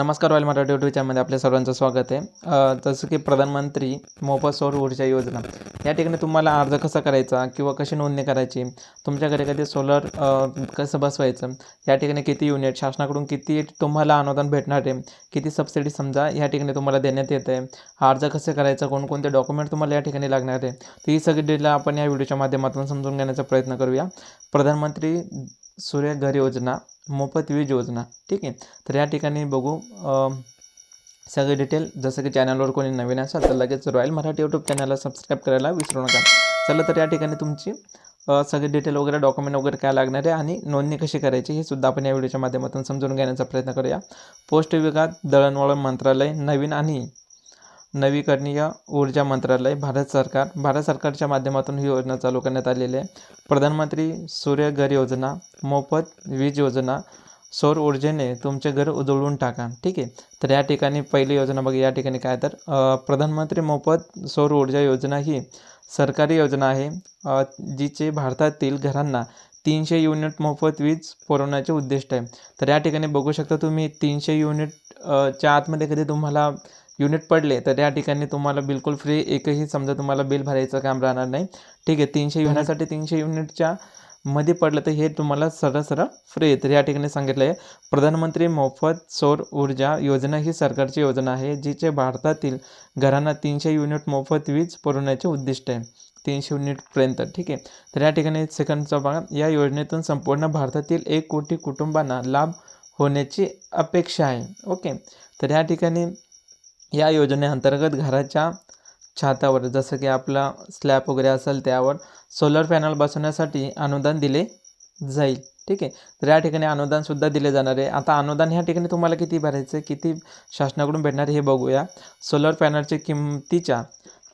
नमस्कार royal Marathi YouTube चॅनलमध्ये आपल्या सर्वांचं स्वागत आहे. जसं की प्रधानमंत्री मोफत सौर ऊर्जा योजना. या ठिकाणी तुम्हाला अर्ज कसा करायचा किंवा कशी नोंदणी करायची? तुमच्या घरी कधी सोलर कसं बसवायचं? या ठिकाणी किती युनिट शासनाकडून किती तुम्हाला अनुदान भेटणार आहे? किती सबसिडी समजा या ठिकाणी तुम्हाला देण्यात येत आहे हा अर्ज कसे करायचा? कोणकोणते डॉक्युमेंट तुम्हाला या ठिकाणी लागणार आहे? तर ही सगळी डिटेल आपण या व्हिडिओच्या माध्यमातून समजून घेण्याचा प्रयत्न करूया. प्रधानमंत्री सूर्य घर योजना मोफत वीज योजना ठीक आहे? तर या ठिकाणी बघू सगळे डिटेल जसं की चॅनलवर कोणी नवीन असाल तर लगेच रॉयल मराठी यूट्यूब चॅनलला सबस्क्राईब करायला विसरू नका. चला तर या ठिकाणी तुमची सगळे डिटेल वगैरे डॉक्युमेंट वगैरे काय लागणार आहे आणि नोंदणी कशी करायची हे सुद्धा आपण या व्हिडिओच्या माध्यमातून समजून घेण्याचा प्रयत्न करूया. पोस्ट विभागात दळणवळण मंत्रालय नवीन आणि नवीकरणीय ऊर्जा मंत्रालय भारत सरकार. भारत सरकारच्या माध्यमातून ही योजना चालू करण्यात आलेली आहे. प्रधानमंत्री सूर्य घर योजना मोफत वीज योजना सौर ऊर्जेने तुमचे घर उजळून टाका. ठीक आहे? तर या ठिकाणी पहिली योजना बघा या ठिकाणी काय तर प्रधानमंत्री मोफत सौर ऊर्जा योजना ही सरकारी योजना आहे. जिचे भारतातील घरांना तीनशे युनिट मोफत वीज पुरवण्याचे उद्दिष्ट आहे. तर या ठिकाणी बघू शकता तुम्ही तीनशे युनिट च्या आतमध्ये कधी तुम्हाला युनिट पडले तर या ठिकाणी तुम्हाला बिलकुल फ्री एकही समजा तुम्हाला बिल भरायचं काम राहणार नाही. ठीक आहे तीनशे युनिटसाठी तीनशे युनिटच्या मध्ये पडलं तर हे तुम्हाला सरळ सरळ फ्री आहे. तर या ठिकाणी सांगितलं आहे प्रधानमंत्री मोफत सौर ऊर्जा योजना ही सरकारची योजना आहे जिचे भारतातील घरांना तीनशे युनिट मोफत वीज पुरवण्याचे उद्दिष्ट आहे. तीनशे युनिटपर्यंत ठीक आहे. तर या ठिकाणी सेकंडचा भाग या योजनेतून संपूर्ण भारतातील एक कोटी कुटुंबांना लाभ होण्याची अपेक्षा आहे. ओके. तर या ठिकाणी या योजनेअंतर्गत घराच्या छतावर जसं की आपला स्लॅप वगैरे असेल त्यावर सोलर पॅनल बसवण्यासाठी अनुदान दिले जाईल. ठीक आहे? तर या ठिकाणी अनुदानसुद्धा दिले जाणार आहे. आता अनुदान ह्या ठिकाणी तुम्हाला किती भरायचं आहे? किती शासनाकडून भेटणार हे बघूया. सोलर पॅनलच्या किमतीच्या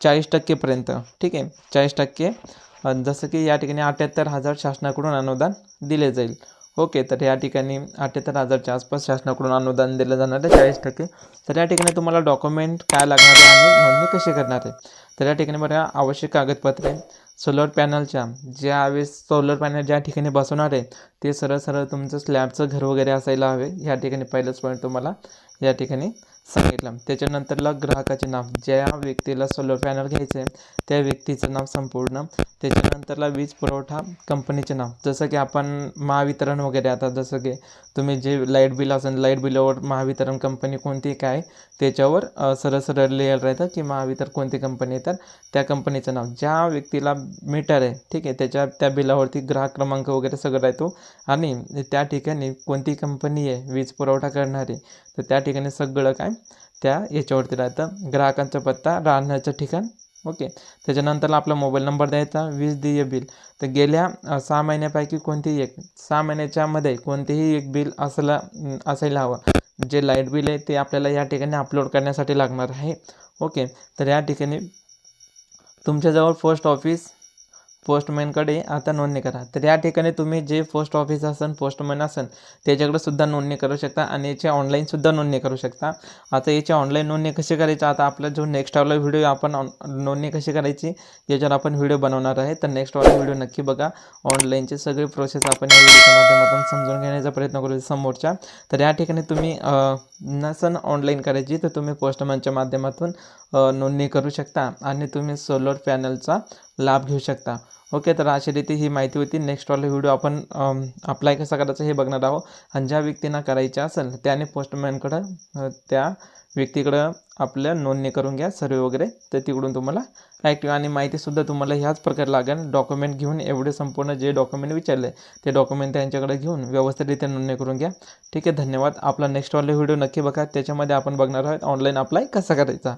चाळीस टक्केपर्यंत ठीक आहे? चाळीस टक्के. जसं की या ठिकाणी अठ्ठ्याहत्तर हजार शासनाकडून अनुदान दिले जाईल. ओके तर या ठिकाणी अठ्ठ्याहत्तर हजारच्या आसपास शासनाकडून अनुदान दिलं जाणार आहे चाळीस टक्के. तर या ठिकाणी तुम्हाला डॉक्युमेंट काय लागणार आहे आणि नोंदणी कशी करणार आहे? तर या ठिकाणी बघा आवश्यक कागदपत्रे सोलर पॅनलच्या ज्यावेळेस सोलर पॅनल ज्या ठिकाणी बसवणार आहे ते सरळ सरळ तुमचं स्लॅबचं घर वगैरे असायला हवे. या ठिकाणी पहिलंच पॉईंट तुम्हाला या ठिकाणी सांगितलं. त्याच्यानंतरला ग्राहकाचे नाव ज्या व्यक्तीला सोलर पॅनल घ्यायचं आहे त्या व्यक्तीचं नाव संपूर्ण. त्याच्यानंतरला वीज पुरवठा कंपनीचे नाव. जसं की आपण महावितरण वगैरे आता जसं की तुम्ही जे लाइट बिल असेल लाइट बिलावर महावितरण कंपनी कोणती काय त्याच्यावर सरळ सरळ लिहिलं राहतं की महावितरण कोणती कंपनी आहे तर त्या कंपनीचं नाव. ज्या व्यक्तीला मीटर आहे ठीक आहे त्याच्या त्या बिलावरती ग्राहक क्रमांक वगैरे सगळं राहतो. आणि त्या ठिकाणी कोणती कंपनी आहे वीज पुरवठा करणारी तर त्या ठिकाणी सगळं काय त्या याच्यावरती राहतं. ग्राहकांचा पत्ता राहण्याचं ठिकाण. ओके त्याच्यानंतर आपला मोबाईल नंबर द्यायचा. वीज देय बिल तर गेल्या सहा महिन्यापैकी कोणतेही एक सहा महिन्याच्यामध्ये कोणतेही एक बिल असला असायला हवं. जे लाइट बिल आहे ते आपल्याला या ठिकाणी अपलोड करण्यासाठी लागणार आहे. ओके तर या ठिकाणी तुमच्याजवळ पोस्ट ऑफिस पोस्टमॅनकडे आता नोंदणी करा. तर या ठिकाणी तुम्ही जे पोस्ट ऑफिस असेल पोस्टमॅन असन त्याच्याकडे सुद्धा नोंदणी करू शकता आणि याची ऑनलाईनसुद्धा नोंदणी करू शकता. आता याची ऑनलाईन नोंदणी कशी करायची? आता आपला जो नेक्स्टवाला व्हिडिओ आपण नोंदणी कशी करायची? याच्यावर आपण व्हिडिओ बनवणार आहे. तर नेक्स्टवाला व्हिडिओ नक्की बघा. ऑनलाईनची सगळी प्रोसेस आपण या व्हिडिओच्या माध्यमातून समजून घेण्याचा प्रयत्न करू समोरच्या. तर या ठिकाणी तुम्ही नसन ऑनलाईन करायची तर तुम्ही पोस्टमॅनच्या माध्यमातून नोंदणी करू शकता. आणि तुम्ही सोलर पॅनलचा लाभ घेऊ शकता. ओके तर अशा रीती ही माहिती होती. नेक्स्टवाला व्हिडिओ आपण अप्लाय कसा करायचं हे बघणार आहोत. आणि ज्या व्यक्तींना करायच्या असेल त्याने पोस्टमॅनकडं त्या व्यक्तीकडं आपल्या नोंदणी करून घ्या सर्वे वगैरे. तर तिकडून तुम्हाला ॲक्टिव्ह आणि माहितीसुद्धा तुम्हाला ह्याच प्रकारे लागेल. डॉक्युमेंट घेऊन एवढे संपूर्ण जे डॉक्युमेंट विचारले ते डॉक्युमेंट त्यांच्याकडे घेऊन व्यवस्थितरित्या नोंदणी करून घ्या. ठीक आहे धन्यवाद. आपला नेक्स्टवाला व्हिडिओ नक्की बघा. त्याच्यामध्ये आपण बघणार आहोत ऑनलाईन अप्लाय कसा करायचा.